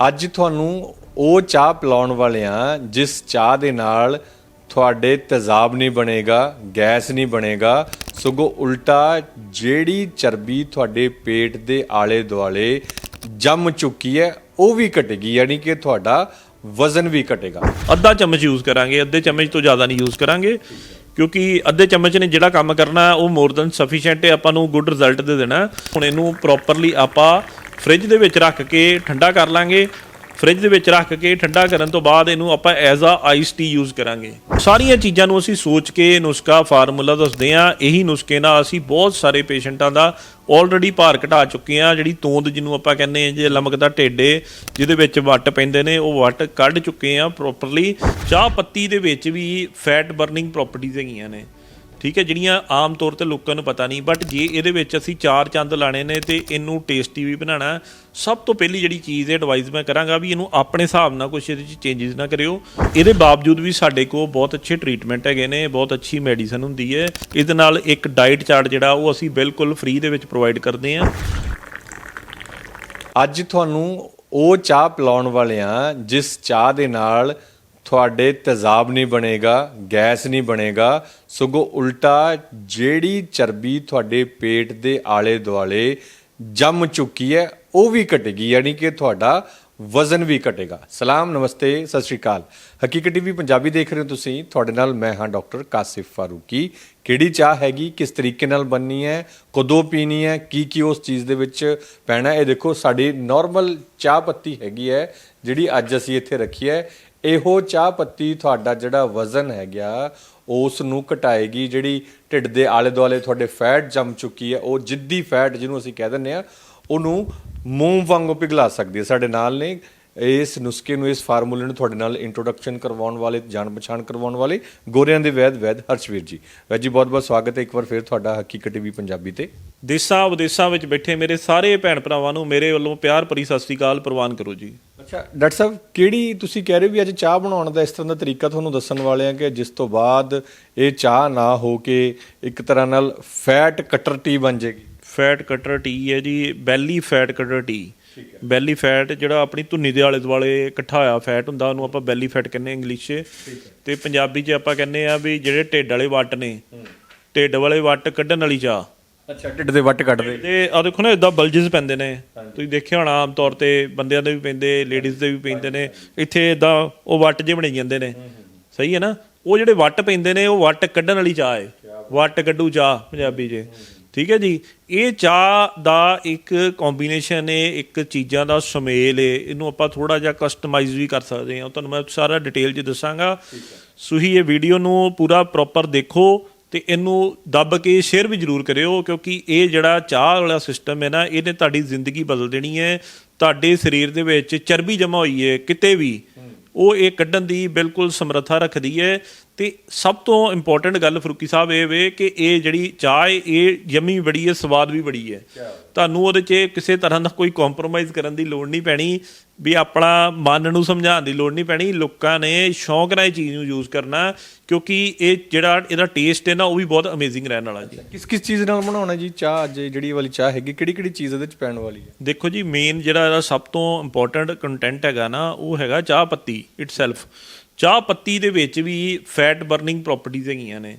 ਅੱਜ ਤੁਹਾਨੂੰ ਉਹ ਚਾਹ ਪਿਲਾਉਣ ਵਾਲੇ ਆ ਜਿਸ ਚਾਹ ਦੇ ਨਾਲ ਤੁਹਾਡੇ ਤੇਜ਼ਾਬ ਨਹੀਂ ਬਣੇਗਾ, ਗੈਸ ਨਹੀਂ ਬਣੇਗਾ, ਸਗੋਂ ਉਲਟਾ ਜਿਹੜੀ ਚਰਬੀ ਤੁਹਾਡੇ ਪੇਟ ਦੇ ਆਲੇ ਦੁਆਲੇ ਜੰਮ ਚੁੱਕੀ ਹੈ, ਉਹ ਵੀ ਘਟੇਗੀ, ਯਾਨੀ ਕਿ ਤੁਹਾਡਾ ਵਜ਼ਨ ਵੀ ਘਟੇਗਾ। ਅੱਧਾ ਚਮਚ ਯੂਜ਼ ਕਰਾਂਗੇ, ਅੱਧੇ ਚਮਚ ਤੋਂ ਜ਼ਿਆਦਾ ਨਹੀਂ ਯੂਜ਼ ਕਰਾਂਗੇ। ਕਿਉਂਕਿ ਅੱਧੇ ਚਮਚ ਨੇ ਜਿਹੜਾ ਕੰਮ ਕਰਨਾ, ਉਹ ਮੋਰ ਦਨ ਸਫੀਸ਼ੀਐਂਟ ਹੈ, ਆਪਾਂ ਨੂੰ ਗੁੱਡ ਰਿਜ਼ਲਟ ਦੇ ਦੇਣਾ। ਹੁਣ ਇਹਨੂੰ ਪ੍ਰੋਪਰਲੀ ਆਪਾਂ ਫ੍ਰਿਜ ਦੇ ਵਿੱਚ ਰੱਖ ਕੇ ਠੰਡਾ ਕਰ ਲਾਂਗੇ। ਫ੍ਰਿਜ ਦੇ ਵਿੱਚ ਰੱਖ ਕੇ ਠੰਡਾ ਕਰਨ ਤੋਂ ਬਾਅਦ ਇਹਨੂੰ ਆਪਾਂ as a ice tea use ਕਰਾਂਗੇ। ਸਾਰੀਆਂ ਚੀਜ਼ਾਂ ਨੂੰ ਅਸੀਂ ਸੋਚ ਕੇ ਨੁਸਖਾ ਫਾਰਮੂਲਾ ਦੱਸਦੇ ਆ ਇਹੀ ਨੁਸਖੇ ਨਾਲ ਅਸੀਂ ਬਹੁਤ ਸਾਰੇ ਪੇਸ਼ੈਂਟਾਂ ਦਾ ਆਲਰੇਡੀ ਭਾਰ ਘਟਾ ਚੁੱਕੇ ਆ ਜਿਹੜੀ ਤੋਂਦ ਜਿਹਨੂੰ ਆਪਾਂ ਕਹਿੰਦੇ ਆ ਜੇ ਲਮਕਦਾ ਢੇਡੇ ਜਿਹਦੇ ਵਿੱਚ ਵੱਟ ਪੈਂਦੇ ਨੇ, ਉਹ ਵੱਟ ਕੱਢ ਚੁੱਕੇ ਆ ਪ੍ਰੋਪਰਲੀ ਚਾਹ ਪੱਤੀ ਦੇ ਵਿੱਚ ਵੀ ਫੈਟ ਬਰਨਿੰਗ ਪ੍ਰੋਪਰਟੀਜ਼ ਹੈਗੀਆਂ ਨੇ। ਠੀਕ ਹੈ, ਜਿਹੜੀਆਂ ਆਮ ਤੌਰ ਤੇ ਲੋਕਾਂ ਨੂੰ ਪਤਾ ਨਹੀਂ ਬਟ ਜੇ ਇਹਦੇ ਵਿੱਚ ਅਸੀਂ ਚਾਰ ਚੰਦ ਲਾਣੇ ਨੇ ਤੇ ਇਹਨੂੰ ਟੇਸਟੀ ਵੀ ਬਣਾਉਣਾ ਸਭ ਤੋਂ ਪਹਿਲੀ ਜਿਹੜੀ ਚੀਜ਼ ਹੈ ਐਡਵਾਈਸ ਮੈਂ ਕਰਾਂਗਾ ਵੀ ਇਹਨੂੰ ਆਪਣੇ ਹਿਸਾਬ ਨਾਲ ਕੁਝ ਇਹਦੇ ਵਿੱਚ ਚੇਂਜਸ ਨਾ ਕਰਿਓ। ਇਹਦੇ ਬਾਵਜੂਦ ਵੀ ਸਾਡੇ ਕੋਲ ਬਹੁਤ ਅੱਛੇ ਟ੍ਰੀਟਮੈਂਟ ਹੈਗੇ ਨੇ, ਬਹੁਤ ਅੱਛੀ ਮੈਡੀਸਨ ਹੁੰਦੀ ਹੈ। ਇਹਦੇ ਨਾਲ ਇੱਕ ਡਾਈਟ ਚਾਰਟ ਜਿਹੜਾ, ਉਹ ਅਸੀਂ ਬਿਲਕੁਲ ਫ੍ਰੀ ਦੇ ਵਿੱਚ ਪ੍ਰੋਵਾਈਡ ਕਰਦੇ ਹਾਂ। ਅੱਜ ਤੁਹਾਨੂੰ ਉਹ ਚਾਹ ਪਿਲਾਉਣ ਵਾਲੇ ਆ ਜਿਸ ਚਾਹ ਦੇ ਨਾਲ ਤੁਹਾਡੇ ਤੇਜ਼ਾਬ ਨਹੀਂ ਬਣੇਗਾ, ਗੈਸ ਨਹੀਂ ਬਣੇਗਾ, ਸਗੋਂ ਉਲਟਾ ਜਿਹੜੀ ਚਰਬੀ ਤੁਹਾਡੇ ਪੇਟ ਦੇ ਆਲੇ ਦੁਆਲੇ ਜੰਮ ਚੁੱਕੀ ਹੈ, ਉਹ ਵੀ ਘਟੇਗੀ, ਯਾਨੀ ਕਿ ਤੁਹਾਡਾ ਵਜ਼ਨ ਵੀ ਘਟੇਗਾ। ਸਲਾਮ, ਨਮਸਤੇ, ਸਤਿ ਸ਼੍ਰੀ ਅਕਾਲ। ਹਕੀਕਤ ਟੀਵੀ ਪੰਜਾਬੀ ਦੇਖ ਰਹੇ ਹੋ ਤੁਸੀਂ। ਤੁਹਾਡੇ ਨਾਲ ਮੈਂ ਹਾਂ ਡਾਕਟਰ ਕਾਸਿਫ ਫਾਰੂਕੀ। ਕਿਹੜੀ ਚਾਹ ਹੈਗੀ, ਕਿਸ ਤਰੀਕੇ ਨਾਲ ਬਣਨੀ ਹੈ, ਕਦੋਂ ਪੀਣੀ ਹੈ ਕੀ ਕੀ ਉਸ ਚੀਜ਼ ਦੇ ਵਿੱਚ ਪੈਣਾ ਇਹ ਦੇਖੋ, ਸਾਡੀ ਨਾਰਮਲ ਚਾਹ ਪੱਤੀ ਹੈਗੀ ਹੈ, ਜਿਹੜੀ ਅੱਜ ਅਸੀਂ ਇੱਥੇ ਰੱਖੀ ਹੈ। ਇਹੋ ਚਾਹ ਪੱਤੀ ਤੁਹਾਡਾ ਜਿਹੜਾ ਵਜ਼ਨ ਹੈਗਾ ਉਸ ਨੂੰ ਘਟਾਏਗੀ, ਜਿਹੜੀ ਢਿੱਡ ਦੇ ਆਲੇ ਦੁਆਲੇ ਤੁਹਾਡੇ ਫੈਟ ਜੰਮ ਚੁੱਕੀ ਹੈ, ਉਹ ਜਿੱਦੀ ਫੈਟ ਜਿਹਨੂੰ ਅਸੀਂ ਕਹਿ ਦਿੰਦੇ ਆ ਉਹਨੂੰ ਮੂੰਹ ਵਾਂਗੂ ਪਿਘਲਾ ਸਕਦੀ ਹੈ। ਸਾਡੇ ਨਾਲ ਨੇ ਇਸ ਨੁਸਖੇ ਨੂੰ, ਇਸ ਫਾਰਮੂਲੇ ਨੂੰ ਤੁਹਾਡੇ ਨਾਲ ਇੰਟਰੋਡਕਸ਼ਨ ਕਰਵਾਉਣ ਵਾਲੇ ਜਾਣ ਪਛਾਣ ਕਰਵਾਉਣ ਵਾਲੇ ਗੋਰਿਆਂ ਦੇ ਵੈਦ ਵੈਦ ਹਰਸ਼ਵੀਰ ਜੀ। ਵੈਦ ਜੀ ਬਹੁਤ ਬਹੁਤ ਸਵਾਗਤ ਹੈ। ਇੱਕ ਵਾਰ ਫਿਰ ਤੁਹਾਡਾ ਹਕੀਕਤ ਟੀਵੀ ਪੰਜਾਬੀ ਤੇ। ਦੇਸਾਂ ਵਿਦੇਸਾਂ ਵਿੱਚ ਬੈਠੇ ਮੇਰੇ ਸਾਰੇ ਭੈਣ ਭਰਾਵਾਂ ਨੂੰ ਮੇਰੇ ਵੱਲੋਂ ਪਿਆਰ ਭਰੀ ਸਤਿ ਸ੍ਰੀ ਅਕਾਲ ਪ੍ਰਵਾਨ ਕਰੋ ਜੀ। ਅੱਛਾ ਡਾਕਟਰ ਸਾਹਿਬ ਕਿਹੜੀ ਤੁਸੀਂ ਕਹਿ ਰਹੇ ਹੋ ਵੀ ਅੱਜ ਚਾਹ ਬਣਾਉਣ ਦਾ ਇਸ ਤਰ੍ਹਾਂ ਦਾ ਤਰੀਕਾ ਤੁਹਾਨੂੰ ਦੱਸਣ ਵਾਲੇ ਆ ਕਿ ਜਿਸ ਤੋਂ ਬਾਅਦ ਇਹ ਚਾਹ ਨਾ ਹੋ ਕੇ ਇੱਕ ਤਰ੍ਹਾਂ ਨਾਲ ਫੈਟ ਕਟਰ ਟੀ ਬਣ ਜਾਏਗੀ? ਫੈਟ ਕਟਰ ਟੀ ਹੈ ਜੀ belly fat cutter tea. Belly fat ਜਿਹੜਾ ਆਪਣੀ ਧੁੰਨੀ ਦੇ ਆਲੇ ਦੁਆਲੇ ਇਕੱਠਾ ਹੋਇਆ ਫੈਟ ਹੁੰਦਾ ਉਹਨੂੰ ਆਪਾਂ ਬੈਲੀ ਫੈਟ ਕਹਿੰਦੇ ਇੰਗਲਿਸ਼ 'ਚ। ਤੇ ਪੰਜਾਬੀ 'ਚ ਆਪਾਂ ਕਹਿੰਦੇ ਆ ਵੀ ਜਿਹੜੇ ਢਿੱਡ ਵਾਲੇ ਵੱਟ ਨੇ ਢਿੱਡ ਵਾਲੇ ਵੱਟ ਕੱਢਣ ਵਾਲੀ ਚਾਹ। ਅੱਛਾ ਢਿੱਡ ਦੇ ਵੱਟ ਕੱਢਦੇ। ਤੇ ਆ ਦੇਖੋ ਨਾ ਇਦਾਂ ਬਲਜਸ ਪੈਂਦੇ ਨੇ। ਤੁਸੀਂ ਦੇਖਿਆ ਹੋਣਾ ਆਮ ਤੌਰ ਤੇ ਬੰਦਿਆਂ ਦੇ ਵੀ ਪੈਂਦੇ ਲੇਡੀਜ਼ ਦੇ ਵੀ ਪੈਂਦੇ ਨੇ। ਇੱਥੇ ਇਦਾਂ ਉਹ ਵੱਟ ਜੇ ਬਣੇ ਜਾਂਦੇ ਨੇ। ਸਹੀ ਹੈ ਨਾ? ਉਹ ਜਿਹੜੇ ਵੱਟ ਪੈਂਦੇ ਨੇ ਉਹ ਵੱਟ ਕੱਢਣ ਵਾਲੀ ਚਾਹ ਹੈ ਵੱਟ ਕੱਢੂ ਚਾਹ ਪੰਜਾਬੀ 'ਚ। ਠੀਕ ਹੈ ਜੀ? ਇਹ ਚਾਹ ਦਾ ਇੱਕ ਕੰਬੀਨੇਸ਼ਨ ਹੈ ਇੱਕ ਚੀਜ਼ਾਂ ਦਾ ਸੁਮੇਲ ਹੈ ਇਹਨੂੰ ਆਪਾਂ ਥੋੜਾ ਜਿਹਾ ਕਸਟਮਾਈਜ਼ ਵੀ ਕਰ ਸਕਦੇ ਹਾਂ। ਤੁਹਾਨੂੰ ਮੈਂ ਸਾਰਾ ਡਿਟੇਲ 'ਚ ਦੱਸਾਂਗਾ। ਸੁਹੀ ਇਹ ਵੀਡੀਓ ਨੂੰ ਪੂਰਾ ਪ੍ਰੋਪਰ ਦੇਖੋ। ਤੇ ਇਹਨੂੰ ਦੱਬ ਕੇ ਸ਼ੇਅਰ ਵੀ ਜ਼ਰੂਰ ਕਰਿਓ ਕਿਉਂਕਿ ਇਹ ਜਿਹੜਾ ਚਾਹ ਵਾਲਾ ਸਿਸਟਮ ਹੈ ਨਾ ਇਹਨੇ ਤੁਹਾਡੀ ਜ਼ਿੰਦਗੀ ਬਦਲ ਦੇਣੀ ਹੈ। ਤੁਹਾਡੇ ਸਰੀਰ ਦੇ ਵਿੱਚ ਚਰਬੀ ਜਮਾ ਹੋਈ ਹੈ ਕਿਤੇ ਵੀ। ਉਹ ਇਹ ਕੱਢਣ ਦੀ ਬਿਲਕੁਲ ਸਮਰੱਥਾ ਰੱਖਦੀ ਹੈ। ਤੇ ਸਭ ਤੋਂ ਇੰਪੋਰਟੈਂਟ ਗੱਲ ਫਰੂਕੀ ਸਾਹਿਬ ਇਹ ਵੇ ਕਿ ਇਹ ਜਿਹੜੀ ਚਾਹ ਹੈ ਇਹ ਯਮੀ ਬੜੀ ਹੈ ਸਵਾਦ ਵੀ ਬੜੀ ਹੈ। ਤੁਹਾਨੂੰ ਉਹਦੇ 'ਚ ਕਿਸੇ ਤਰ੍ਹਾਂ ਦਾ ਕੋਈ ਕੰਪਰੋਮਾਈਜ਼ ਕਰਨ ਦੀ ਲੋੜ ਨਹੀਂ ਪੈਣੀ ਵੀ ਆਪਣਾ ਮਨ ਨੂੰ ਸਮਝਾਉਣ ਦੀ ਲੋੜ ਨਹੀਂ ਪੈਣੀ। ਲੋਕਾਂ ਨੇ ਸ਼ੌਂਕ ਨਾਲ ਇਹ ਚੀਜ਼ ਨੂੰ ਯੂਜ਼ ਕਰਨਾ ਕਿਉਂਕਿ ਇਹ ਜਿਹੜਾ ਇਹਦਾ ਟੇਸਟ ਹੈ ਨਾ ਉਹ ਵੀ ਬਹੁਤ ਅਮੇਜ਼ਿੰਗ ਰਹਿਣ ਵਾਲਾ ਜੀ। ਕਿਸ ਕਿਸ ਚੀਜ਼ ਨਾਲ ਬਣਾਉਣਾ ਜੀ? ਚਾਹ ਅੱਜ ਜਿਹੜੀ ਇਹ ਵਾਲੀ ਚਾਹ ਹੈਗੀ ਕਿਹੜੀ ਕਿਹੜੀ ਚੀਜ਼ ਇਹਦੇ ਵਿੱਚ ਪੈਣ ਵਾਲੀ ਹੈ? ਦੇਖੋ ਜੀ ਮੇਨ ਜਿਹੜਾ ਇਹਦਾ ਸਭ ਤੋਂ ਇੰਪੋਰਟੈਂਟ ਕੰਟੈਂਟ ਹੈਗਾ ਨਾ ਉਹ ਹੈਗਾ ਚਾਹ ਪੱਤੀ ਇਟਸੈਲਫ ਚਾਹ ਪੱਤੀ ਦੇ ਵਿੱਚ ਵੀ ਫੈਟ ਬਰਨਿੰਗ ਪ੍ਰਾਪਰਟੀਆਂ ਹੈਗੀਆਂ ਨੇ।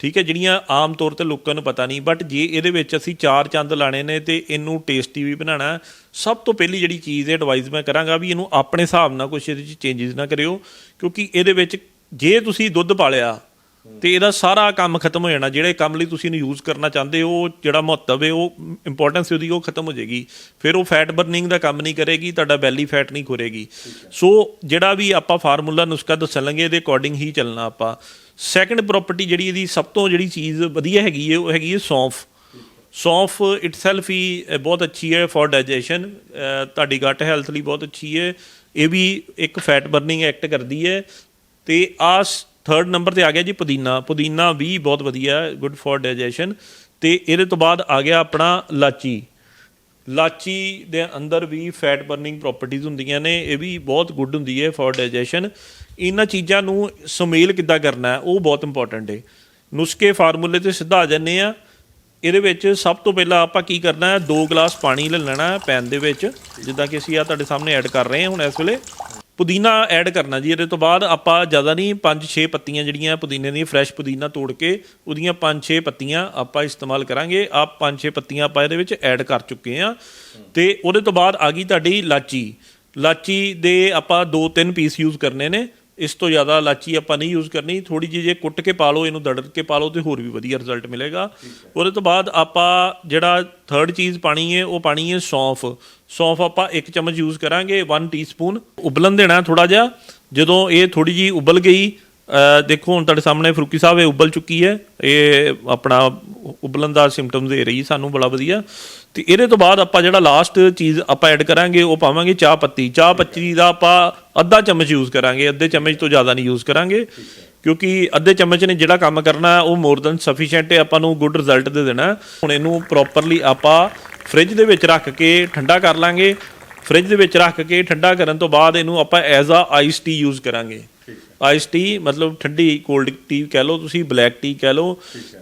ਠੀਕ ਹੈ, ਜਿਹੜੀਆਂ ਆਮ ਤੌਰ ਤੇ ਲੋਕਾਂ ਨੂੰ ਪਤਾ ਨਹੀਂ ਬਟ ਜੇ ਇਹਦੇ ਵਿੱਚ ਅਸੀਂ ਚਾਰ ਚੰਦ ਲਾਣੇ ਨੇ ਤੇ ਇਹਨੂੰ ਟੇਸਟੀ ਵੀ ਬਣਾਉਣਾ, ਸਭ ਤੋਂ ਪਹਿਲੀ ਜਿਹੜੀ ਚੀਜ਼ ਹੈ ਐਡਵਾਈਸ ਮੈਂ ਕਰਾਂਗਾ ਵੀ ਇਹਨੂੰ ਆਪਣੇ ਹਿਸਾਬ ਨਾਲ ਕੁਝ ਇਹਦੇ ਵਿੱਚ ਚੇਂਜਸ ਨਾ ਕਰਿਓ, ਕਿਉਂਕਿ ਇਹਦੇ ਵਿੱਚ ਜੇ ਤੁਸੀਂ ਦੁੱਧ ਪਾਲਿਆ ਤੇ ਇਹਦਾ ਸਾਰਾ ਕੰਮ ਖਤਮ ਹੋ ਜਾਣਾ। ਜਿਹੜੇ ਕੰਮ ਲਈ ਤੁਸੀਂ ਇਹਨੂੰ ਯੂਜ਼ ਕਰਨਾ ਚਾਹੁੰਦੇ ਹੋ ਉਹ ਜਿਹੜਾ ਮਹੱਤਵ ਹੈ, ਉਹ ਇੰਪੋਰਟੈਂਸ ਉਹਦੀ ਉਹ ਖਤਮ ਹੋ ਜਾਏਗੀ। ਫਿਰ ਉਹ ਫੈਟ ਬਰਨਿੰਗ ਦਾ ਕੰਮ ਨਹੀਂ ਕਰੇਗੀ, ਤੁਹਾਡਾ ਬੈਲੀ ਫੈਟ ਨਹੀਂ ਖੁਰੇਗੀ। ਸੋ ਜਿਹੜਾ ਵੀ ਆਪਾਂ ਫਾਰਮੂਲਾ ਨੁਸਖਾ ਦੱਸਣ ਲੱਗੇ, ਇਹਦੇ ਅਕੋਰਡਿੰਗ ਹੀ ਚੱਲਣਾ ਆਪਾਂ। ਸੈਕੰਡ ਪ੍ਰਾਪਰਟੀ ਜਿਹੜੀ ਇਹਦੀ ਸਭ ਤੋਂ ਜਿਹੜੀ ਚੀਜ਼ ਵਧੀਆ ਹੈਗੀ ਹੈ, ਉਹ ਹੈਗੀ ਹੈ ਸੌਂਫ। ਸੌਂਫ ਇਟਸੈਲਫ ਹੀ ਬਹੁਤ ਅੱਛੀ ਹੈ ਫॉर ਡਾਈਜੈਸ਼ਨ ਤੁਹਾਡੀ ਗਟ ਹੈਲਥ ਲਈ ਬਹੁਤ ਅੱਛੀ ਹੈ। ਇਹ ਵੀ ਇੱਕ ਫੈਟ ਬਰਨਿੰਗ ਐਕਟ ਕਰਦੀ ਹੈ। ਤੇ ਆਸ ਥਰਡ ਨੰਬਰ ਤੇ ਆ ਗਿਆ ਜੀ ਪੁਦੀਨਾ। ਪੁਦੀਨਾ ਵੀ ਬਹੁਤ ਵਧੀਆ ਗੁੱਡ ਫॉर ਡਾਈਜੈਸ਼ਨ ਤੇ ਇਹਦੇ ਤੋਂ ਬਾਅਦ ਆ ਗਿਆ ਆਪਣਾ ਲਾਚੀ। ਲਾਚੀ ਦੇ ਅੰਦਰ ਵੀ ਫੈਟ ਬਰਨਿੰਗ ਪ੍ਰਾਪਰਟੀਆਂ ਹੁੰਦੀਆਂ ਨੇ, ਇਹ ਵੀ ਬਹੁਤ ਗੁੱਡ ਹੁੰਦੀ ਹੈ ਫॉर ਡਾਈਜੈਸ਼ਨ ਇਹਨਾਂ ਚੀਜ਼ਾਂ ਨੂੰ ਸੁਮੇਲ ਕਿੱਦਾਂ ਕਰਨਾ ਉਹ ਬਹੁਤ ਇੰਪੋਰਟੈਂਟ ਹੈ। ਨੁਸਖੇ ਫਾਰਮੂਲੇ ਤੇ ਸਿੱਧਾ ਆ ਜੰਨੇ ਆ ਇਹਦੇ ਵਿੱਚ ਸਭ ਤੋਂ ਪਹਿਲਾਂ ਆਪਾਂ ਕੀ ਕਰਨਾ ਹੈ 2 ਗਲਾਸ ਪਾਣੀ ਲੈ ਲੈਣਾ ਹੈ ਪੈਨ ਦੇ ਵਿੱਚ। ਜਿੱਦਾਂ ਕਿ ਅਸੀਂ ਆ ਤੁਹਾਡੇ ਸਾਹਮਣੇ ਐਡ ਕਰ ਰਹੇ ਹਾਂ ਹੁਣ ਇਸ ਵੇਲੇ। ਪੁਦੀਨਾ ਐਡ ਕਰਨਾ ਜੀ, ਇਹਦੇ ਤੋਂ ਬਾਅਦ ਆਪਾਂ ਜ਼ਿਆਦਾ ਨਹੀਂ 5-6 ਪੱਤੀਆਂ ਜਿਹੜੀਆਂ ਪੁਦੀਨੇ ਦੀਆਂ ਫਰੈਸ਼ ਪੁਦੀਨਾ ਤੋੜ ਕੇ ਉਹਦੀਆਂ 5-6 ਪੱਤੀਆਂ ਆਪਾਂ ਇਸਤੇਮਾਲ ਕਰਾਂਗੇ। ਆ 5-6 ਪੱਤੀਆਂ ਆਪਾਂ ਇਹਦੇ ਵਿੱਚ ਐਡ ਕਰ ਚੁੱਕੇ ਆ ਤੇ ਉਹਦੇ ਤੋਂ ਬਾਅਦ ਆ ਗਈ ਤੁਹਾਡੀ ਲਾਚੀ। ਲਾਚੀ ਦੇ ਆਪਾਂ 2-3 ਪੀਸ ਯੂਜ਼ ਕਰਨੇ ਨੇ। ਇਸ ਤੋਂ ਜ਼ਿਆਦਾ ਲਾਚੀ ਆਪਾਂ ਨਹੀਂ ਯੂਜ਼ ਕਰਨੀ ਥੋੜੀ ਜਿਹੀ ਜੇ ਕੁੱਟ ਕੇ ਪਾ ਲਓ ਇਹਨੂੰ ਦੜੜ ਕੇ ਪਾ ਲਓ ਤੇ ਹੋਰ ਵੀ ਵਧੀਆ ਰਿਜ਼ਲਟ ਮਿਲੇਗਾ। ਉਹਦੇ ਤੋਂ ਬਾਅਦ ਆਪਾਂ ਜਿਹੜਾ ਥਰਡ ਚੀਜ਼ ਪਾਣੀ ਹੈ ਉਹ ਪਾਣੀ ਹੈ ਸੌਂਫ। ਸੌਂਫ ਆਪਾਂ 1 ਚਮਚ ਯੂਜ਼ ਕਰਾਂਗੇ 1 ਟੀਸਪੂਨ ਉਬਲਣ ਦੇਣਾ ਥੋੜਾ ਜਿਹਾ। ਜਦੋਂ ਇਹ ਥੋੜੀ ਜਿਹੀ ਉਬਲ ਗਈ ਦੇਖੋ, ਹੁਣ ਤੁਹਾਡੇ ਸਾਹਮਣੇ ਫਰੂਕੀ ਸਾਹਿਬ, ਇਹ ਉਬਲ ਚੁੱਕੀ ਹੈ। ਇਹ ਆਪਣਾ ਉਬਲਣ ਦਾ ਸਿੰਪਟਮਸ ਦੇ ਰਹੀ, ਸਾਨੂੰ ਬੜਾ ਵਧੀਆ। ਤੇ ਇਹਦੇ ਤੋਂ ਬਾਅਦ ਆਪਾਂ ਜਿਹੜਾ ਲਾਸਟ ਚੀਜ਼ ਆਪਾਂ ਐਡ ਕਰਾਂਗੇ, ਉਹ ਪਾਵਾਂਗੇ ਚਾਹ ਪੱਤੀ। ਚਾਹ ਪੱਤੀ ਦਾ ਆਪਾਂ ਅੱਧਾ ਚਮਚ ਯੂਜ਼ ਕਰਾਂਗੇ, ਅੱਧੇ ਚਮਚ ਤੋਂ ਜ਼ਿਆਦਾ ਨਹੀਂ ਯੂਜ਼ ਕਰਾਂਗੇ। ਕਿਉਂਕਿ ਅੱਧੇ ਚਮਚ ਨੇ ਜਿਹੜਾ ਕੰਮ ਕਰਨਾ, ਉਹ ਮੋਰ ਦਨ ਸਫੀਸ਼ੀਐਂਟ ਹੈ, ਆਪਾਂ ਨੂੰ ਗੁੱਡ ਰਿਜ਼ਲਟ ਦੇ ਦੇਣਾ। ਹੁਣ ਇਹਨੂੰ ਪ੍ਰੋਪਰਲੀ ਆਪਾਂ ਫ੍ਰਿਜ ਦੇ ਵਿੱਚ ਰੱਖ ਕੇ ਠੰਡਾ ਕਰ ਲਾਂਗੇ। ਫ੍ਰਿਜ ਦੇ ਵਿੱਚ ਰੱਖ ਕੇ ਠੰਡਾ ਕਰਨ ਤੋਂ ਬਾਅਦ ਇਹਨੂੰ ਆਪਾਂ as a ice tea use ਕਰਾਂਗੇ। ਆਈਸ ਟੀ ਮਤਲਬ ਠੰਡੀ ਕੋਲਡ ਟੀ ਕਹਿ ਲਓ ਤੁਸੀਂ ਬਲੈਕ ਟੀ ਕਹਿ ਲਓ।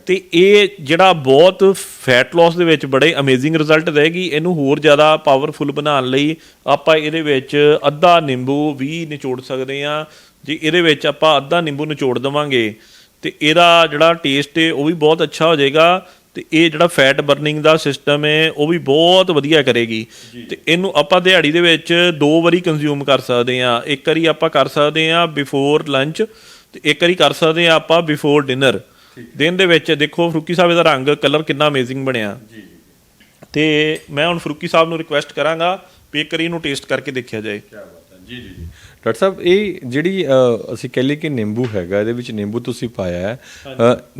ਤੇ ਇਹ ਜਿਹੜਾ ਬਹੁਤ ਫੈਟ ਲਾਸ ਦੇ ਵਿੱਚ ਬੜੇ ਅਮੇਜ਼ਿੰਗ ਰਿਜ਼ਲਟ ਦੇਗੀ ਇਹਨੂੰ ਹੋਰ ਜ਼ਿਆਦਾ ਪਾਵਰਫੁਲ ਬਣਾਉਣ ਲਈ ਆਪਾਂ ਇਹਦੇ ਵਿੱਚ ਅੱਧਾ ਨਿੰਬੂ ਵੀ ਨਿਚੋੜ ਸਕਦੇ ਆ ਜੇ ਇਹਦੇ ਵਿੱਚ ਆਪਾਂ ਅੱਧਾ ਨਿੰਬੂ ਨਿਚੋੜ ਦਵਾਂਗੇ ਤੇ ਇਹਦਾ ਜਿਹੜਾ ਟੇਸਟ ਹੈ ਉਹ ਵੀ ਬਹੁਤ ਅੱਛਾ ਹੋ ਜਾਏਗਾ। ਤੇ ਇਹ ਜਿਹੜਾ ਫੈਟ ਬਰਨਿੰਗ ਦਾ ਸਿਸਟਮ ਹੈ ਉਹ ਵੀ ਬਹੁਤ ਵਧੀਆ ਕਰੇਗੀ। ਤੇ ਇਹਨੂੰ ਆਪਾਂ ਦਿਹਾੜੀ ਦੇ ਵਿੱਚ ਦੋ ਵਾਰੀ ਕੰਜ਼ਿਊਮ ਕਰ ਸਕਦੇ ਆ ਇੱਕ ਵਾਰੀ ਆਪਾਂ ਕਰ ਸਕਦੇ ਆ ਬਿਫੋਰ ਲੰਚ ਤੇ ਇੱਕ ਵਾਰੀ ਕਰ ਸਕਦੇ ਆ ਆਪਾਂ ਬਿਫੋਰ ਡਿਨਰ ਦਿਨ ਦੇ ਵਿੱਚ ਦੇਖੋ ਫਰੂਕੀ ਸਾਹਿਬ ਇਹਦਾ ਰੰਗ ਕਲਰ ਕਿੰਨਾ ਅਮੇਜ਼ਿੰਗ ਬਣਿਆ। ਜੀ ਤੇ ਮੈਂ ਹੁਣ ਫਰੂਕੀ ਸਾਹਿਬ ਨੂੰ ਰਿਕੁਐਸਟ ਕਰਾਂਗਾ ਵਾਰੀ ਇਹਨੂੰ ਟੇਸਟ ਕਰਕੇ ਦੇਖਿਆ ਜਾਏ। ਕੀ ਬਾਤ ਹੈ। ਜੀ ਜੀ ਜੀ। ਡਾਕਟਰ ਸਾਹਿਬ ਇਹ ਜਿਹੜੀ ਅਸੀਂ ਕਹਿ ਲਈ ਕਿ ਨਿੰਬੂ ਹੈਗਾ ਇਹਦੇ ਵਿੱਚ ਨਿੰਬੂ ਤੁਸੀਂ ਪਾਇਆ ਹੈ।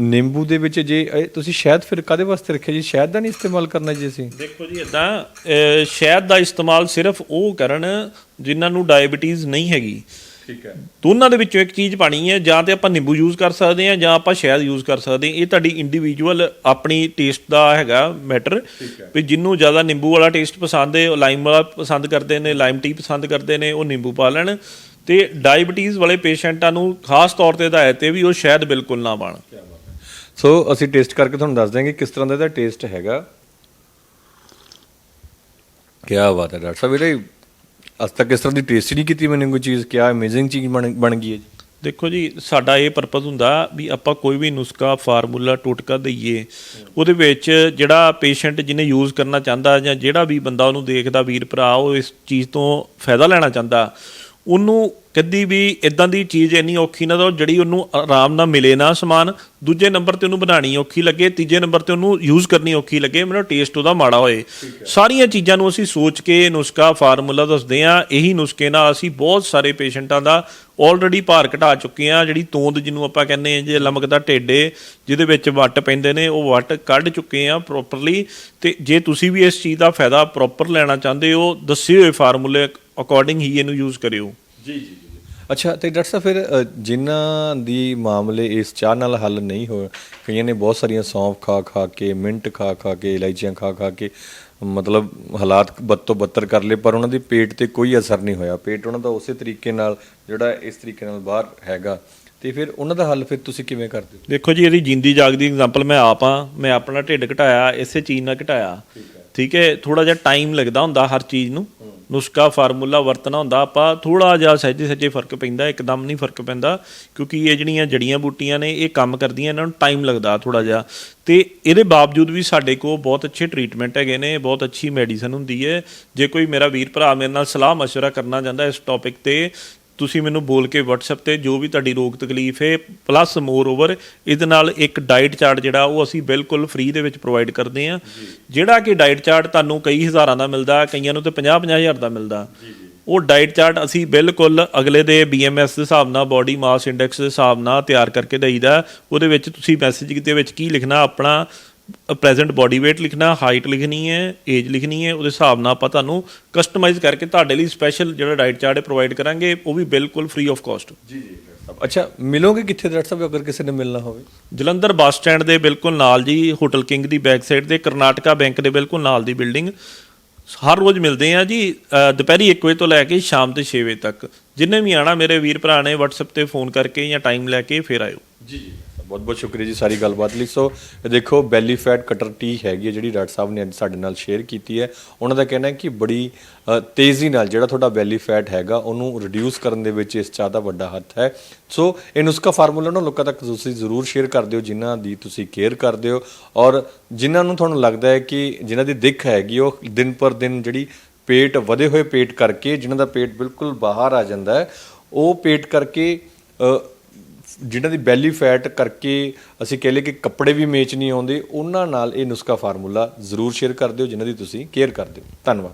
ਨਿੰਬੂ ਦੇ ਵਿੱਚ ਜੇ ਤੁਸੀਂ ਸ਼ਾਇਦ ਫਿਰ ਕਾਦੇ ਵਾਸਤੇ ਰੱਖਿਆ ਜੀ? ਸ਼ਾਇਦ ਦਾ ਨਹੀਂ ਇਸਤੇਮਾਲ ਕਰਨਾ ਜੀ ਅਸੀਂ? ਦੇਖੋ ਜੀ ਇਦਾਂ ਸ਼ਹਿਦ ਦਾ ਇਸਤੇਮਾਲ ਸਿਰਫ ਉਹ ਕਰਨ ਜਿਨ੍ਹਾਂ ਨੂੰ ਡਾਇਬੀਟੀਜ਼ ਨਹੀਂ ਹੈਗੀ। ਠੀਕ ਹੈ। ਦੋਨਾਂ ਦੇ ਵਿੱਚੋਂ ਇੱਕ ਚੀਜ਼ ਪਾਣੀ ਹੈ ਜਾਂ ਤੇ ਆਪਾਂ ਨਿੰਬੂ ਯੂਜ਼ ਕਰ ਸਕਦੇ ਹਾਂ ਜਾਂ ਆਪਾਂ ਸ਼ਹਿਦ ਯੂਜ਼ ਕਰ ਸਕਦੇ ਹਾਂ। ਇਹ ਤੁਹਾਡੀ ਇੰਡੀਵਿਜੂਅਲ ਆਪਣੀ ਟੇਸਟ ਦਾ ਹੈਗਾ ਮੈਟਰ ਵੀ ਜਿੰਨੂੰ ਜ਼ਿਆਦਾ ਨਿੰਬੂ ਵਾਲਾ ਟੇਸਟ ਪਸੰਦ ਹੈ ਉਹ ਲਾਈਮ ਵਾਲਾ ਪਸੰਦ ਕਰਦੇ ਨੇ ਲਾਈਮ ਟੀ ਪਸੰਦ ਕਰਦੇ ਨੇ ਉਹ ਨਿੰਬੂ ਪਾ ਲੈਣ। ਤੇ ਡਾਇਬੀਟੀਜ਼ ਵਾਲੇ ਪੇਸ਼ੈਂਟਾਂ ਨੂੰ ਖਾਸ ਤੌਰ ਤੇ ਹਦਾਇਤ ਹੈ ਵੀ ਉਹ ਸ਼ਹਿਦ ਬਿਲਕੁਲ ਨਾ ਪਾਣ। ਸੋ ਅਸੀਂ ਟੇਸਟ ਕਰਕੇ ਤੁਹਾਨੂੰ ਦੱਸ ਦਿਆਂਗੇ ਕਿਸ ਤਰ੍ਹਾਂ ਦਾ ਇਹਦਾ ਟੇਸਟ ਹੈਗਾ। ਕੀ ਬਾਤ ਹੈ ਡਾਕਟਰ ਸਾਹਿਬ ਇਹਦੇ ਅੱਜ ਤੱਕ ਇਸ ਤਰ੍ਹਾਂ ਦੀ ਟੇਸਟ ਹੀ ਨਹੀਂ ਕੀਤੀ ਮੈंने ਕੋਈ ਚੀਜ਼ ਕੀ ਅਮੇਜ਼ਿੰਗ ਚੀਜ਼ ਬਣ ਬਣ ਗਈ ਹੈ ਜੀ। ਦੇਖੋ ਜੀ, ਸਾਡਾ ਇਹ ਪਰਪਸ ਹੁੰਦਾ ਵੀ ਆਪਾਂ ਕੋਈ ਵੀ ਨੁਸਖਾ, ਫਾਰਮੂਲਾ ਟੋਟਕਾ ਦਈਏ, ਉਹਦੇ ਵਿੱਚ ਜਿਹੜਾ ਪੇਸ਼ੈਂਟ ਜਿਹਨੇ ਯੂਜ਼ ਕਰਨਾ ਚਾਹੁੰਦਾ ਜਾਂ ਜਿਹੜਾ ਵੀ ਬੰਦਾ ਉਹਨੂੰ ਦੇਖਦਾ, ਵੀਰ ਭਰਾ, ਉਹ ਇਸ ਚੀਜ਼ ਤੋਂ ਫਾਇਦਾ ਲੈਣਾ ਚਾਹੁੰਦਾ ਉਹਨੂੰ ਕਦੀ ਵੀ ਇਦਾਂ ਦੀ ਚੀਜ਼ ਇੰਨੀ ਔਖੀ ਨਾ ਦੋ ਜਿਹੜੀ ਉਹਨੂੰ ਆਰਾਮ ਨਾਲ ਮਿਲੇ ਨਾ ਸਮਾਨ। ਦੂਜੇ ਨੰਬਰ ਤੇ ਉਹਨੂੰ ਬਣਾਉਣੀ ਔਖੀ ਲੱਗੇ ਤੀਜੇ ਨੰਬਰ ਤੇ ਉਹਨੂੰ ਯੂਜ਼ ਕਰਨੀ ਔਖੀ ਲੱਗੇ ਮੇਰਾ ਟੇਸਟ ਉਹਦਾ ਮਾੜਾ ਹੋਏ। ਸਾਰੀਆਂ ਚੀਜ਼ਾਂ ਨੂੰ ਅਸੀਂ ਸੋਚ ਕੇ ਨੁਸਖਾ ਫਾਰਮੂਲਾ ਦੱਸਦੇ ਆ ਇਹੀ ਨੁਸਖੇ ਨਾਲ ਅਸੀਂ ਬਹੁਤ ਸਾਰੇ ਪੇਸ਼ੈਂਟਾਂ ਦਾ ਆਲਰੇਡੀ ਭਾਰ ਘਟਾ ਚੁੱਕੇ ਆ ਜਿਹੜੀ ਤੋਂਦ ਜਿਹਨੂੰ ਆਪਾਂ ਕਹਿੰਦੇ ਆ ਜੇ ਲਮਕਦਾ ਢੇਡੇ ਜਿਹਦੇ ਵਿੱਚ ਵੱਟ ਪੈਂਦੇ ਨੇ ਉਹ ਵੱਟ ਕੱਢ ਚੁੱਕੇ ਆ ਪ੍ਰੋਪਰਲੀ ਤੇ ਜੇ ਤੁਸੀਂ ਵੀ ਇਸ ਚੀਜ਼ ਦਾ ਫਾਇਦਾ ਪ੍ਰੋਪਰ ਲੈਣਾ ਚਾਹੁੰਦੇ ਹੋ ਦੱਸੇ ਹੋਏ ਫਾਰਮੂਲੇ ਅਕੋਰਡਿੰਗ ਹੀ ਇਹਨੂੰ ਯੂਜ਼ ਕਰਿਓ। ਜੀ ਜੀ ਅੱਛਾ ਤੇ ਡਾਕਟਰ ਸਾਹਿਬ ਫਿਰ ਅ, ਜਿਨ੍ਹਾਂ ਦੀ ਮਾਮਲੇ ਇਸ ਚਾਹ ਨਾਲ ਹੱਲ ਨਹੀਂ ਹੋਏ ਕਈਆਂ ਨੇ ਬਹੁਤ ਸਾਰੀਆਂ ਸੌਂਫ ਖਾ ਖਾ ਕੇ ਮਿੰਟ ਖਾ ਖਾ ਕੇ ਇਲਾਇਚੀਆਂ ਖਾ ਖਾ ਕੇ ਮਤਲਬ ਹਾਲਾਤ ਬਦ ਤੋਂ ਬੱਤਰ ਕਰ ਲਏ ਪਰ ਉਹਨਾਂ ਦੇ ਪੇਟ ਤੇ ਕੋਈ ਅਸਰ ਨਹੀਂ ਹੋਇਆ। ਪੇਟ ਉਹਨਾਂ ਦਾ ਉਸੇ ਤਰੀਕੇ ਨਾਲ ਜਿਹੜਾ ਇਸ ਤਰੀਕੇ ਨਾਲ ਬਾਹਰ ਹੈਗਾ। ਤੇ ਫਿਰ ਉਹਨਾਂ ਦਾ ਹੱਲ ਫਿਰ ਤੁਸੀਂ ਕਿਵੇਂ ਕਰਦੇ ਹੋ? ਦੇਖੋ ਜੀ ਇਹਦੀ ਜਿੰਦੀ ਜਾਗਦੀ ਐਗਜ਼ਾਮਪਲ ਮੈਂ ਆਪ ਆ ਮੈਂ ਆਪਣਾ ਢਿੱਡ ਘਟਾਇਆ ਇਸੇ ਚੀਜ਼ ਨਾਲ ਘਟਾਇਆ। ਠੀਕ ਹੈ ਥੋੜਾ ਜਿਹਾ ਟਾਈਮ ਲੱਗਦਾ ਹੁੰਦਾ ਹਰ ਚੀਜ਼ ਨੂੰ ਨੁਸਖਾ ਫਾਰਮੂਲਾ ਵਰਤਣਾ ਹੁੰਦਾ ਆਪਾਂ ਥੋੜਾ ਜਿਹਾ ਸਹਿਜੇ ਸਹਿਜੇ ਫਰਕ ਪੈਂਦਾ ਇੱਕਦਮ ਨਹੀਂ ਫਰਕ ਪੈਂਦਾ ਕਿਉਂਕਿ ਇਹ ਜਿਹੜੀਆਂ ਜੜੀਆਂ ਬੂਟੀਆਂ ਨੇ ਇਹ ਕੰਮ ਕਰਦੀਆਂ ਇਹਨਾਂ ਨੂੰ ਟਾਈਮ ਲੱਗਦਾ ਥੋੜਾ ਜਿਹਾ ਤੇ ਇਹਦੇ ਬਾਵਜੂਦ ਵੀ ਸਾਡੇ ਕੋਲ ਬਹੁਤ ਅੱਛੇ ਟ੍ਰੀਟਮੈਂਟ ਹੈਗੇ ਨੇ ਬਹੁਤ ਅੱਛੀ ਮੈਡੀਸਨ ਹੁੰਦੀ ਹੈ ਜੇ ਕੋਈ ਮੇਰਾ ਵੀਰ ਭਰਾ ਮੇਰੇ ਨਾਲ ਸਲਾਹ مشورہ ਕਰਨਾ ਚਾਹੁੰਦਾ ਇਸ ਟੌਪਿਕ ਤੇ ਤੁਸੀਂ ਮੈਨੂੰ ਬੋਲ ਕੇ WhatsApp ਤੇ ਜੋ ਵੀ ਤੁਹਾਡੀ ਰੋਗ ਤਕਲੀਫ ਹੈ ਪਲੱਸ ਮੋਰ ਓਵਰ ਇਹਦੇ ਨਾਲ ਇੱਕ ਡਾਈਟ ਚਾਰਟ ਜਿਹੜਾ ਉਹ ਅਸੀਂ ਬਿਲਕੁਲ ਫ੍ਰੀ ਦੇ ਵਿੱਚ ਪ੍ਰੋਵਾਈਡ ਕਰਦੇ ਹਾਂ। ਜਿਹੜਾ ਕਿ ਡਾਈਟ ਚਾਰਟ ਤੁਹਾਨੂੰ ਕਈ ਹਜ਼ਾਰਾਂ ਦਾ ਮਿਲਦਾ ਕਈਆਂ ਨੂੰ ਤੇ 50 ਹਜ਼ਾਰ ਦਾ ਮਿਲਦਾ। ਉਹ ਡਾਈਟ ਚਾਰਟ ਅਸੀਂ ਬਿਲਕੁਲ ਅਗਲੇ ਦੇ BMS ਦੇ ਹਿਸਾਬ ਨਾਲ ਬਾਡੀ ਮਾਸ ਇੰਡੈਕਸ ਦੇ ਹਿਸਾਬ ਨਾਲ ਤਿਆਰ ਕਰਕੇ ਦਈਦਾ। ਉਹਦੇ ਵਿੱਚ ਤੁਸੀਂ ਮੈਸੇਜ ਦੇ ਵਿੱਚ ਕੀ ਲਿਖਣਾ ਆਪਣਾ ਪ੍ਰੈਜ਼ੈਂਟ ਬਾਡੀ weight ਲਿਖਣਾ ਹਾਈਟ ਲਿਖਣੀ ਹੈ ਏਜ ਲਿਖਣੀ ਹੈ ਉਹਦੇ ਹਿਸਾਬ ਨਾਲ ਆਪਾਂ ਤੁਹਾਨੂੰ ਕਸਟਮਾਈਜ਼ ਕਰਕੇ ਤੁਹਾਡੇ ਲਈ ਸਪੈਸ਼ਲ ਜਿਹੜਾ ਡਾਈਟ ਚਾਰਟ ਹੈ ਪ੍ਰੋਵਾਈਡ ਕਰਾਂਗੇ ਉਹ ਵੀ ਬਿਲਕੁਲ ਫ੍ਰੀ ਆਫ ਕਾਸਟ ਜੀ ਜੀ ਅੱਛਾ ਮਿਲੋਗੇ ਕਿੱਥੇ ਡਾਕਟਰ ਸਾਹਿਬ ਅਗਰ ਕਿਸੇ ਨੇ ਮਿਲਣਾ ਹੋਵੇ? ਜਲੰਧਰ ਬੱਸ ਸਟੈਂਡ ਦੇ ਬਿਲਕੁਲ ਨਾਲ ਜੀ ਹੋਟਲ ਕਿੰਗ ਦੀ ਬੈਕ ਸਾਈਡ ਤੇ ਕਰਨਾਟਕਾ ਬੈਂਕ ਦੇ ਬਿਲਕੁਲ ਨਾਲ ਦੀ ਬਿਲਡਿੰਗ। ਹਰ ਰੋਜ਼ ਮਿਲਦੇ ਆ ਜੀ ਦੁਪਹਿਰੀ 1 ਵਜੇ ਤੋਂ ਲੈ ਕੇ ਸ਼ਾਮ ਦੇ 6 ਵਜੇ ਤੱਕ। ਜਿੰਨੇ ਵੀ ਆਣਾ ਮੇਰੇ ਵੀਰ ਭਰਾ ਨੇ WhatsApp ਤੇ ਫੋਨ ਕਰਕੇ ਜਾਂ ਟਾਈਮ ਲੈ ਕੇ ਫੇਰ ਆਇਓ। ਜੀ ਜੀ। ਬਹੁਤ ਬਹੁਤ ਸ਼ੁਕਰੀਆ ਜੀ ਸਾਰੀ ਗੱਲਬਾਤ ਲਈ। ਸੋ ਦੇਖੋ ਬੈਲੀ ਫੈਟ ਕਟਰ ਟੀ ਹੈਗੀ ਹੈ ਜਿਹੜੀ ਡਾਕਟਰ ਸਾਹਿਬ ਨੇ ਅੱਜ ਸਾਡੇ ਨਾਲ ਸ਼ੇਅਰ ਕੀਤੀ ਹੈ। ਉਹਨਾਂ ਦਾ ਕਹਿਣਾ ਹੈ ਕਿ ਬੜੀ ਤੇਜ਼ੀ ਨਾਲ ਜਿਹੜਾ ਤੁਹਾਡਾ ਬੈਲੀ ਫੈਟ ਹੈਗਾ, ਉਹਨੂੰ ਰਿਡਿਊਸ ਕਰਨ ਦੇ ਵਿੱਚ ਇਸ ਚਾਹ ਦਾ ਵੱਡਾ ਹੱਥ ਹੈ। ਸੋ ਇਹ ਨੁਸਖਾ ਫਾਰਮੂਲਾ ਨੂੰ ਲੋਕਾਂ ਤੱਕ ਤੁਸੀਂ ਜ਼ਰੂਰ ਸ਼ੇਅਰ ਕਰ ਦਿਓ, ਜਿਨ੍ਹਾਂ ਦੀ ਤੁਸੀਂ ਕੇਅਰ ਕਰਦੇ ਹੋ ਔਰ ਜਿਨ੍ਹਾਂ ਨੂੰ ਤੁਹਾਨੂੰ ਲੱਗਦਾ ਹੈ ਕਿ ਜਿਨ੍ਹਾਂ ਦੀ ਦਿੱਖ ਹੈਗੀ, ਉਹ ਦਿਨ ਪਰ ਦਿਨ ਜਿਹੜੀ ਪੇਟ, ਵਧੇ ਹੋਏ ਪੇਟ ਕਰਕੇ, ਜਿਨ੍ਹਾਂ ਦਾ ਪੇਟ ਬਿਲਕੁਲ ਬਾਹਰ ਆ ਜਾਂਦਾ ਹੈ, ਉਹ ਪੇਟ ਕਰਕੇ ਜਿਨ੍ਹਾਂ ਦੀ ਬੈਲੀ ਫੈਟ ਕਰਕੇ ਅਸੀਂ ਕਹਿ ਲਈਏ ਕਿ ਕੱਪੜੇ ਵੀ ਮੇਚ ਨਹੀਂ ਆਉਂਦੇ, ਉਹਨਾਂ ਨਾਲ ਇਹ ਨੁਸਖਾ ਫਾਰਮੂਲਾ ਜ਼ਰੂਰ ਸ਼ੇਅਰ ਕਰ ਦਿਓ, ਜਿਨ੍ਹਾਂ ਦੀ ਤੁਸੀਂ ਕੇਅਰ ਕਰਦੇ ਹੋ। ਧੰਨਵਾਦ।